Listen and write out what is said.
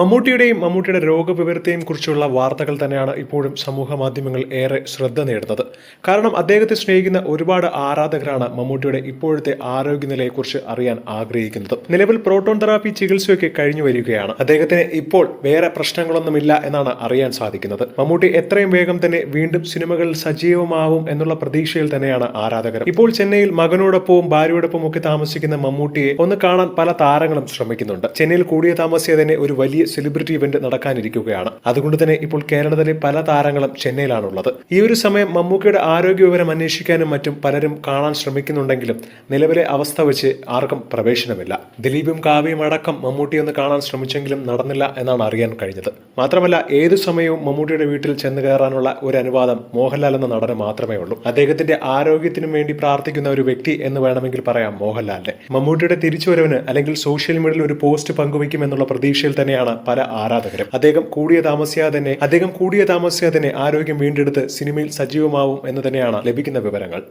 മമ്മൂട്ടിയുടെയും മമ്മൂട്ടിയുടെ രോഗവിവരത്തെയും കുറിച്ചുള്ള വാർത്തകൾ തന്നെയാണ് ഇപ്പോഴും സമൂഹ മാധ്യമങ്ങൾ ഏറെ ശ്രദ്ധ നേടുന്നത്. കാരണം അദ്ദേഹത്തെ സ്നേഹിക്കുന്ന ഒരുപാട് ആരാധകരാണ് മമ്മൂട്ടിയുടെ ഇപ്പോഴത്തെ ആരോഗ്യനിലയെക്കുറിച്ച് അറിയാൻ ആഗ്രഹിക്കുന്നത്. നിലവിൽ പ്രോട്ടോൺ തെറാപ്പി ചികിത്സയൊക്കെ കഴിഞ്ഞു വരികയാണ്. അദ്ദേഹത്തിന് ഇപ്പോൾ വേറെ പ്രശ്നങ്ങളൊന്നുമില്ല എന്നാണ് അറിയാൻ സാധിക്കുന്നത്. മമ്മൂട്ടി എത്രയും വേഗം തന്നെ വീണ്ടും സിനിമകളിൽ സജീവമാവും എന്നുള്ള പ്രതീക്ഷയിൽ തന്നെയാണ് ആരാധകർ. ഇപ്പോൾ ചെന്നൈയിൽ മകനോടൊപ്പവും ഭാര്യയോടൊപ്പം ഒക്കെ താമസിക്കുന്ന മമ്മൂട്ടിയെ ഒന്ന് കാണാൻ പല താരങ്ങളും ശ്രമിക്കുന്നുണ്ട്. ചെന്നൈയിൽ കൂടിയ താമസിയതിനെ ഒരു വലിയ സെലിബ്രിറ്റി ഇവന്റ് നടക്കാനിരിക്കുകയാണ്. അതുകൊണ്ട് തന്നെ ഇപ്പോൾ കേരളത്തിലെ പല താരങ്ങളും ചെന്നൈയിലാണുള്ളത്. ഈ ഒരു സമയം മമ്മൂക്കയുടെ ആരോഗ്യ വിവരം അന്വേഷിക്കാനും മറ്റും പലരും കാണാൻ ശ്രമിക്കുന്നുണ്ടെങ്കിലും നിലവിലെ അവസ്ഥ വെച്ച് ആർക്കും പ്രവേശനമില്ല. ദിലീപും കാവ്യയും അടക്കം മമ്മൂട്ടി ഒന്ന് കാണാൻ ശ്രമിച്ചെങ്കിലും നടന്നില്ല എന്നാണ് അറിയാൻ കഴിഞ്ഞത്. മാത്രമല്ല ഏതു സമയവും മമ്മൂട്ടിയുടെ വീട്ടിൽ ചെന്ന് കയറാനുള്ള ഒരു അനുവാദം മോഹൻലാൽ എന്ന നടന് മാത്രമേ ഉള്ളൂ. അദ്ദേഹത്തിന്റെ ആരോഗ്യത്തിനും വേണ്ടി പ്രാർത്ഥിക്കുന്ന ഒരു വ്യക്തി എന്ന് വേണമെങ്കിൽ പറയാം മോഹൻലാലിനെ. മമ്മൂട്ടിയുടെ തിരിച്ചുവരവിന് അല്ലെങ്കിൽ സോഷ്യൽ മീഡിയയിൽ ഒരു പോസ്റ്റ് പങ്കുവയ്ക്കും എന്നുള്ള പ്രതീക്ഷയിൽ തന്നെയാണ് പല ആരാധകരും. അദ്ദേഹം കൂടിയ താമസിയാതെ തന്നെ അദ്ദേഹം കൂടിയ താമസിയാതെ തന്നെ ആരോഗ്യം വീണ്ടെടുത്ത് സിനിമയിൽ സജീവമാവും എന്ന് തന്നെയാണ് ലഭിക്കുന്ന വിവരങ്ങൾ.